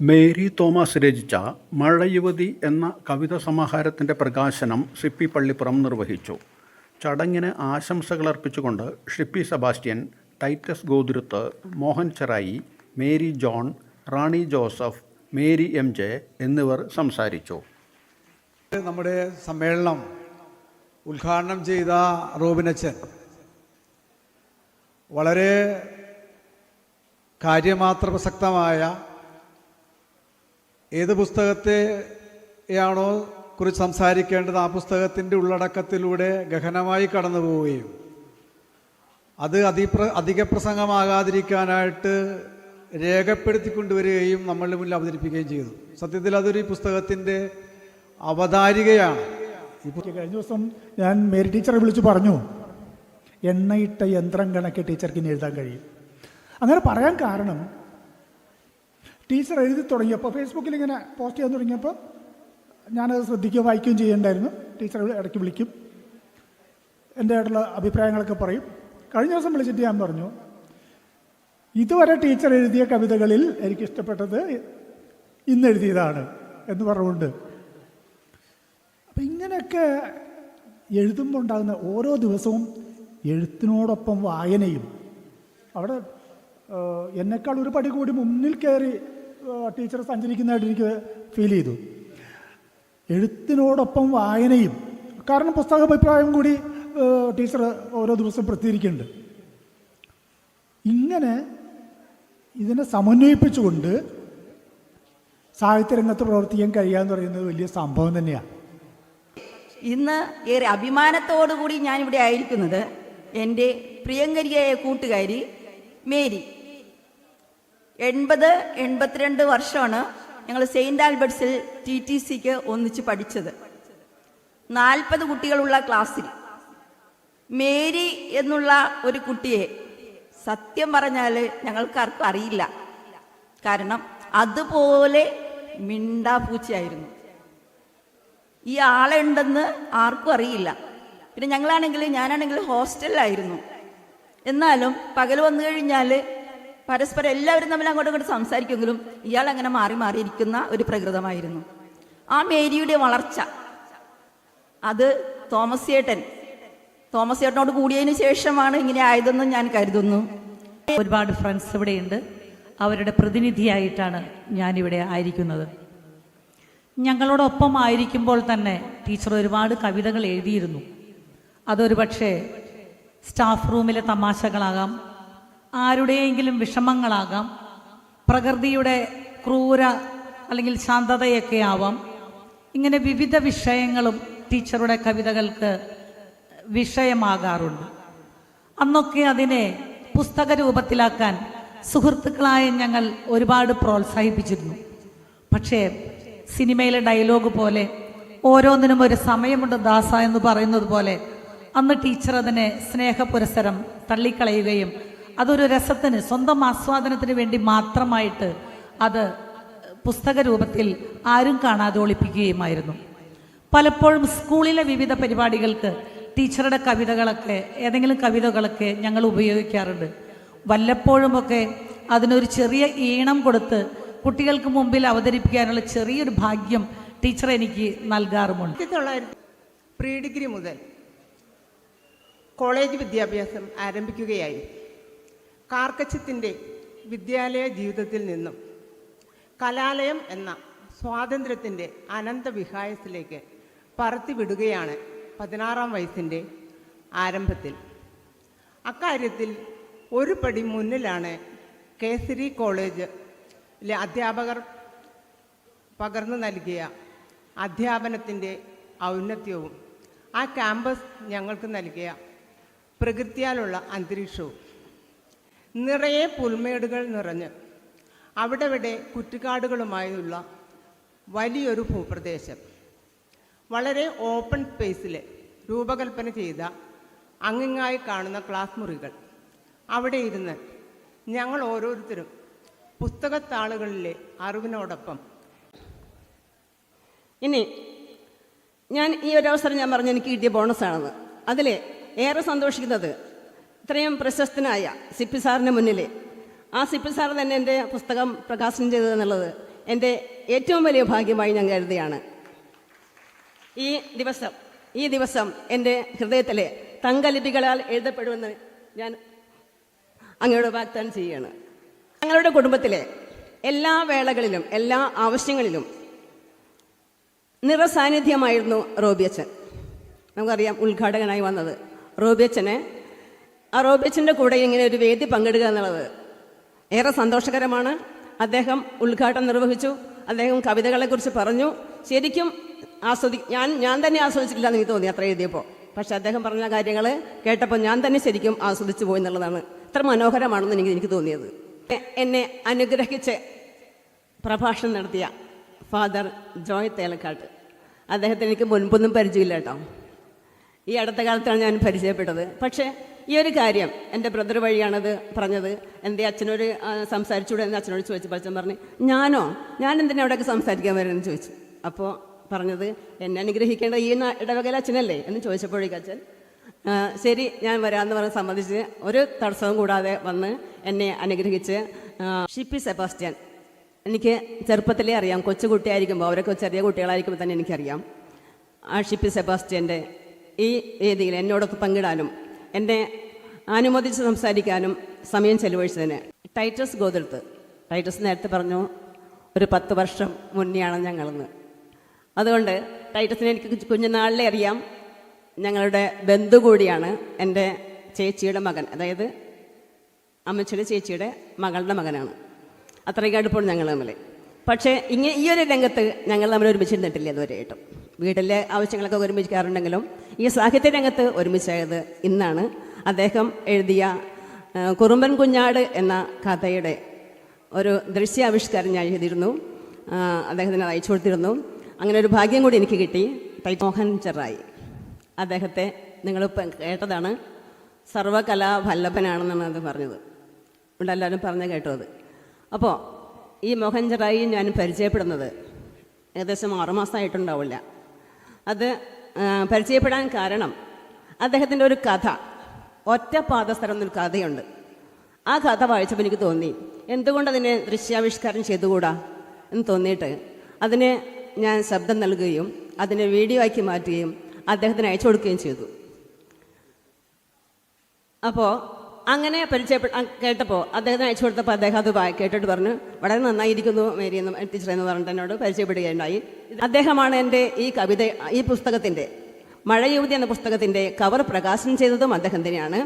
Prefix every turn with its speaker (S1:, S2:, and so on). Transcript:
S1: Mary Thomas രചിച്ച മഴയുവതി എന്ന കവിത സമാഹാരത്തിന്റെ പ്രകാശനം ഷിപ്പി പള്ളിപ്പുറം നിർവഹിച്ചു. ചടങ്ങിന് ആശംസകൾ അർപ്പിച്ചുകൊണ്ട് Shippy Sebastian Titus Gothuruth Mohan Cherai Mary John Rani Joseph Mary M J എന്നിവർ സംസാരിച്ചു.
S2: നമ്മുടെ സമ്മേളനം ഉദ്ഘാടനം ചെയ്ത റോബിനച്ചൻ വളരെ കാര്യമാത്ര പ്രസക്തമായ ഏത് പുസ്തകത്തെയാണോ കുറിച്ച് സംസാരിക്കേണ്ടത് ആ പുസ്തകത്തിന്റെ ഉള്ളടക്കത്തിലൂടെ ഗഹനമായി കടന്നു പോവുകയും അത് അതിപ്ര അധിക പ്രസംഗമാകാതിരിക്കാനായിട്ട് രേഖപ്പെടുത്തിക്കൊണ്ടുവരികയും നമ്മളുടെ മുന്നിൽ അവതരിപ്പിക്കുകയും ചെയ്തു. സത്യത്തിൽ അതൊരു പുസ്തകത്തിന്റെ അവതാരികയാണ്.
S3: കഴിഞ്ഞ ദിവസം ഞാൻ മേരി ടീച്ചറെ വിളിച്ച് പറഞ്ഞു എണ്ണയിട്ട യന്ത്രം കണക്ക് ടീച്ചർക്ക് ഇനി എഴുതാൻ കഴിയും. അങ്ങനെ പറയാൻ കാരണം ടീച്ചർ എഴുതി തുടങ്ങിയപ്പോൾ ഫേസ്ബുക്കിൽ ഇങ്ങനെ പോസ്റ്റ് ചെയ്യാൻ തുടങ്ങിയപ്പോൾ ഞാനത് ശ്രദ്ധിക്കുകയും വായിക്കുകയും ചെയ്യണ്ടായിരുന്നു. ടീച്ചർ ഇടയ്ക്ക് വിളിക്കും. എന്റെ ആയിട്ടുള്ള അഭിപ്രായങ്ങളൊക്കെ പറയും. കഴിഞ്ഞ ദിവസം വിളിച്ചിട്ട് ഞാൻ പറഞ്ഞു ഇതുവരെ ടീച്ചർ എഴുതിയ കവിതകളിൽ എനിക്കിഷ്ടപ്പെട്ടത് ഇന്ന് എഴുതിയതാണ് എന്ന് പറഞ്ഞുകൊണ്ട്. അപ്പം ഇങ്ങനെയൊക്കെ എഴുതുമ്പോൾ ഉണ്ടാകുന്ന ഓരോ ദിവസവും എഴുത്തിനോടൊപ്പം വായനയും. അവിടെ എന്നെക്കാൾ ഒരു പടി കൂടി മുന്നിൽ കയറി ടീച്ചർ സഞ്ചരിക്കുന്നതായിട്ട് എനിക്ക് ഫീൽ ചെയ്തു. എഴുത്തിനോടൊപ്പം വായനയും കാരണം പുസ്തക അഭിപ്രായം കൂടി ടീച്ചർ ഓരോ ദിവസവും പ്രത്യേകിക്കുന്നുണ്ട് ഇങ്ങനെ ഇതിനെ സമന്വയിപ്പിച്ചുകൊണ്ട് സാഹിത്യരംഗത്ത് പ്രവർത്തിക്കാൻ കഴിയുക എന്ന് പറയുന്നത് വലിയ സംഭവം തന്നെയാണ്
S4: ഇന്ന് ഏറെ അഭിമാനത്തോടുകൂടി ഞാനിവിടെ ആയിരിക്കുന്നത് എന്റെ പ്രിയങ്കരിയായ കൂട്ടുകാരി മേരി. എൺപത് എൺപത്തിരണ്ട് വർഷമാണ് ഞങ്ങൾ സെയിന്റ് ആൽബർട്ട്സിൽ ടി ടി സിക്ക് ഒന്നിച്ച് പഠിച്ചത്. നാൽപ്പത് കുട്ടികളുള്ള ക്ലാസ്സിൽ. മേരി എന്നുള്ള ഒരു കുട്ടിയെ സത്യം പറഞ്ഞാൽ ഞങ്ങൾക്കാർക്കും അറിയില്ല. കാരണം അതുപോലെ മിണ്ടാപ്പൂച്ചയായിരുന്നു ഈ ആളുണ്ടെന്ന് ആർക്കും അറിയില്ല. പിന്നെ ഞങ്ങളാണെങ്കിൽ ഞാനാണെങ്കിൽ ഹോസ്റ്റലിലായിരുന്നു. എന്നാലും പകൽ വന്നു കഴിഞ്ഞാൽ പരസ്പരം എല്ലാവരും തമ്മിൽ അങ്ങോട്ടും ഇങ്ങോട്ട് സംസാരിക്കുമെങ്കിലും ഇയാൾ അങ്ങനെ മാറി മാറിയിരിക്കുന്ന ഒരു പ്രകൃതമായിരുന്നു. ആ മേരിയുടെ വളർച്ച. അത് തോമസ് ചേട്ടൻ തോമസ് ചേട്ടനോട് കൂടിയതിന് ശേഷമാണ് ഇങ്ങനെ ആയതെന്ന് ഞാൻ കരുതുന്നു.
S5: ഒരുപാട് ഫ്രണ്ട്സ് ഇവിടെയുണ്ട്. അവരുടെ പ്രതിനിധിയായിട്ടാണ് ഞാനിവിടെ ആയിരിക്കുന്നത്. ഞങ്ങളോടൊപ്പം ആയിരിക്കുമ്പോൾ തന്നെ ടീച്ചർ ഒരുപാട് കവിതകൾ എഴുതിയിരുന്നു. അതൊരു പക്ഷേ സ്റ്റാഫ് റൂമിലെ തമാശകളാകാം ആരുടെയെങ്കിലും വിഷമങ്ങളാകാം പ്രകൃതിയുടെ ക്രൂര അല്ലെങ്കിൽ ശാന്തതയൊക്കെ ആവാം. ഇങ്ങനെ വിവിധ വിഷയങ്ങളും ടീച്ചറുടെ കവിതകൾക്ക് വിഷയമാകാറുണ്ട്. അന്നൊക്കെ അതിനെ പുസ്തക രൂപത്തിലാക്കാൻ സുഹൃത്തുക്കളായ ഞങ്ങൾ ഒരുപാട് പ്രോത്സാഹിപ്പിച്ചിരുന്നു. പക്ഷേ സിനിമയിലെ ഡയലോഗ് പോലെ ഓരോന്നിനും ഒരു സമയമുണ്ട് ദാസ എന്ന് പറയുന്നത് പോലെ അന്ന് ടീച്ചർ അതിനെ സ്നേഹപുരസരം തള്ളിക്കളയുകയും അതൊരു രസത്തിന് സ്വന്തം ആസ്വാദനത്തിന് വേണ്ടി മാത്രമായിട്ട് അത് പുസ്തക രൂപത്തിൽ ആരും കാണാതെ ഒളിപ്പിക്കുകയുമായിരുന്നു. പലപ്പോഴും സ്കൂളിലെ വിവിധ പരിപാടികൾക്ക് ടീച്ചറുടെ കവിതകളൊക്കെ ഏതെങ്കിലും കവിതകളൊക്കെ ഞങ്ങൾ ഉപയോഗിക്കാറുണ്ട്. വല്ലപ്പോഴുമൊക്കെ അതിനൊരു ചെറിയ ഈണം കൊടുത്ത് കുട്ടികൾക്ക് മുമ്പിൽ അവതരിപ്പിക്കാനുള്ള ചെറിയൊരു ഭാഗ്യം ടീച്ചർ എനിക്ക് നൽകാറുമുണ്ട്.
S6: തൊള്ളായിരത്തി പ്രീ ഡിഗ്രി മുതൽ കോളേജ് വിദ്യാഭ്യാസം ആരംഭിക്കുകയായി കാർക്കച്ചത്തിന്റെ വിദ്യാലയ ജീവിതത്തിൽ നിന്നും കലാലയം എന്ന സ്വാതന്ത്ര്യത്തിന്റെ അനന്തവിഹായത്തിലേക്ക് പറത്തിവിടുകയാണ് പതിനാറാം വയസ്സിന്റെ ആരംഭത്തിൽ. അക്കാര്യത്തിൽ ഒരു പടി മുന്നിലാണ് കേസരി കോളേജിലെ അധ്യാപകർ പകർന്നു നൽകിയ അധ്യാപനത്തിന്റെ ഔന്നത്യവും ആ ക്യാമ്പസ് ഞങ്ങൾക്ക് നൽകിയ പ്രകൃതിയാലുള്ള അന്തരീക്ഷവും. നിറയെ പുൽമേടുകൾ നിറഞ്ഞ് അവിടെവിടെ കുറ്റിക്കാടുകളുമായുള്ള വലിയൊരു ഭൂപ്രദേശം. വളരെ ഓപ്പൺ സ്പേസിൽ രൂപകൽപ്പന ചെയ്ത അങ്ങിങ്ങായി കാണുന്ന ക്ലാസ് മുറികൾ. അവിടെ ഇരുന്ന് ഞങ്ങൾ ഓരോരുത്തരും പുസ്തകത്താളുകളിലെ അറിവിനോടൊപ്പം.
S7: ഇനി ഞാൻ ഈ ഒരു അവസരം ഞാൻ പറഞ്ഞു എനിക്ക് കിട്ടിയ ബോണസാണെന്ന് അതിൽ ഏറെ സന്തോഷിക്കുന്നത് ഇത്രയും പ്രശസ്തനായ സിപ്പി സാറിന് മുന്നിൽ ആ സിപ്പി സാർ തന്നെ എന്റെ പുസ്തകം പ്രകാശനം ചെയ്തതെന്നുള്ളത് എന്റെ ഏറ്റവും വലിയ ഭാഗ്യമായി ഞാൻ കരുതുകയാണ്. ഈ ദിവസം ഈ ദിവസം എന്റെ ഹൃദയത്തിലെ തങ്കലിപികളാൽ എഴുതപ്പെടുമെന്ന് ഞാൻ അങ്ങയോട് വാഗ്ദാനം ചെയ്യുകയാണ്. ഞങ്ങളുടെ കുടുംബത്തിലെ എല്ലാ വേളകളിലും എല്ലാ ആവശ്യങ്ങളിലും നിറസാന്നിധ്യമായിരുന്നു റോബിയച്ചൻ നമുക്കറിയാം ഉദ്ഘാടകനായി വന്നത് റോബിയച്ചനെ ആ കൂടെ ഇങ്ങനെ ഒരു വേദി പങ്കിടുക എന്നുള്ളത് ഏറെ സന്തോഷകരമാണ്. അദ്ദേഹം ഉദ്ഘാടനം നിർവഹിച്ചു. അദ്ദേഹം കവിതകളെക്കുറിച്ച് പറഞ്ഞു. ശരിക്കും ആസ്വദി ഞാൻ ഞാൻ തന്നെ ആസ്വദിച്ചിട്ടില്ല എന്ന് എനിക്ക് തോന്നി അത്ര എഴുതിയപ്പോൾ പക്ഷെ അദ്ദേഹം പറഞ്ഞ കാര്യങ്ങൾ കേട്ടപ്പോൾ ഞാൻ തന്നെ ശരിക്കും ആസ്വദിച്ചു പോയി എന്നുള്ളതാണ് ഇത്ര മനോഹരമാണെന്ന് എനിക്ക് എനിക്ക് തോന്നിയത്. എന്നെ അനുഗ്രഹിച്ച് പ്രഭാഷണം നടത്തിയ ഫാദർ ജോയ് തേലക്കാട്ട്. അദ്ദേഹത്തിന് എനിക്ക് മുൻപൊന്നും പരിചയമില്ല കേട്ടോ. ഈ അടുത്ത കാലത്താണ് ഞാൻ പരിചയപ്പെട്ടത്. പക്ഷേ ഈ ഒരു കാര്യം എന്റെ ബ്രദർ വഴിയാണത് പറഞ്ഞത്. എന്റെ അച്ഛനോട് സംസാരിച്ചുകൂടെ എന്റെ അച്ഛനോട് ചോദിച്ചു. പറഞ്ഞു ഞാനോ? ഞാൻ എന്തിനാ അവിടെയൊക്കെ സംസാരിക്കാൻ വരുമെന്ന് ചോദിച്ചു. അപ്പോൾ പറഞ്ഞത് എന്നെ അനുഗ്രഹിക്കേണ്ട ഈ ഇടവകയിൽ അച്ഛനല്ലേ? എന്ന് ചോദിച്ചപ്പോഴേക്കും അച്ഛൻ ശരി ഞാൻ വരാമെന്ന് പറഞ്ഞ് സമ്മതിച്ച് ഒരു തടസ്സവും കൂടാതെ വന്ന് എന്നെ അനുഗ്രഹിച്ച് ഷിപ്പി സെബാസ്റ്റ്യൻ എനിക്ക് ചെറുപ്പത്തിലേ അറിയാം. കൊച്ചുകുട്ടിയായിരിക്കുമ്പോൾ അവരൊക്കെ ചെറിയ കുട്ടികളായിരിക്കുമ്പോൾ തന്നെ എനിക്കറിയാം. ആ ഷിപ്പി സെബാസ്റ്റ്യന്റെ ഈ വേദിയിൽ എന്നോടൊത്ത് പങ്കിടാനും എന്നെ അനുമതിച്ച് സംസാരിക്കാനും സമയം ചെലവഴിച്ചതിന്. ടൈറ്റസ് ഗോതെടുത്ത് ടൈറ്റസ് നേരത്തെ പറഞ്ഞു ഒരു പത്ത് വർഷം മുന്നെയാണ് ഞങ്ങളെന്ന്. അതുകൊണ്ട് ടൈറ്റസിനെ എനിക്ക് കുഞ്ഞുനാളിലെ അറിയാം. ഞങ്ങളുടെ ബന്ധു കൂടിയാണ് എന്റെ ചേച്ചിയുടെ മകൻ. അതായത് അമ്മച്ചിയുടെ ചേച്ചിയുടെ മകളുടെ മകനാണ്. അത്രയ്ക്ക് അടുപ്പമാണ് ഞങ്ങൾ തമ്മിൽ. പക്ഷേ ഇങ്ങനെ ഈ ഒരു രംഗത്ത് ഞങ്ങൾ തമ്മിൽ ഒരുമിച്ചിരുന്നിട്ടില്ല ഇതുവരെയായിട്ടും. വീട്ടിലെ ആവശ്യങ്ങളൊക്കെ ഒരുമിക്കാറുണ്ടെങ്കിലും ഈ സാഹിത്യ രംഗത്ത് ഒരുമിച്ചായത് ഇന്നാണ്. അദ്ദേഹം എഴുതിയ കുറുമ്പൻ കുഞ്ഞാട് എന്ന കഥയുടെ ഒരു ദൃശ്യാവിഷ്കാരം ഞാൻ എഴുതിയിരുന്നു. അദ്ദേഹത്തിന് അയച്ചു കൊടുത്തിരുന്നു. അങ്ങനെ ഒരു ഭാഗ്യം കൂടി എനിക്ക് കിട്ടി. തൈമോഹൻ ചെറായി. അദ്ദേഹത്തെ നിങ്ങളിപ്പം കേട്ടതാണ്. സർവകലാവല്ലഭനാണെന്നാണ് അത് പറഞ്ഞത്. ഇവിടെ എല്ലാവരും പറഞ്ഞ കേട്ടോ അത് അപ്പോൾ ഈ മോഹൻ ചെറായി ഞാൻ പരിചയപ്പെടുന്നത് ഏകദേശം ആറുമാസമായിട്ടുണ്ടാവില്ല. അത് പരിചയപ്പെടാൻ കാരണം അദ്ദേഹത്തിന്റെ ഒരു കഥ. ഒറ്റ പാദസ്ഥലം എന്നൊരു കഥയുണ്ട്. ആ കഥ വായിച്ചപ്പോൾ എനിക്ക് തോന്നി എന്തുകൊണ്ട് അതിനെ ദൃശ്യാവിഷ്കാരം ചെയ്തുകൂടാ എന്ന് തോന്നിയിട്ട് അതിന് ഞാൻ ശബ്ദം നൽകുകയും അതിനെ വീഡിയോ ആക്കി മാറ്റുകയും അദ്ദേഹത്തിന് അയച്ചു കൊടുക്കുകയും ചെയ്തു. അപ്പോൾ അങ്ങനെ പരിചയപ്പെട്ട കേട്ടപ്പോൾ അദ്ദേഹത്തിന് അയച്ചു കൊടുത്തപ്പോൾ അദ്ദേഹം അത് കേട്ടിട്ട് പറഞ്ഞു വളരെ നന്നായിരിക്കുന്നു മേരി എന്ന് ടീച്ചർ എന്ന് പറഞ്ഞിട്ട് എന്നോട് പരിചയപ്പെടുകയുണ്ടായി. അദ്ദേഹമാണ് എന്റെ ഈ കവിത ഈ പുസ്തകത്തിന്റെ മഴയൂതി എന്ന പുസ്തകത്തിന്റെ കവർ പ്രകാശനം ചെയ്തതും അദ്ദേഹം തന്നെയാണ്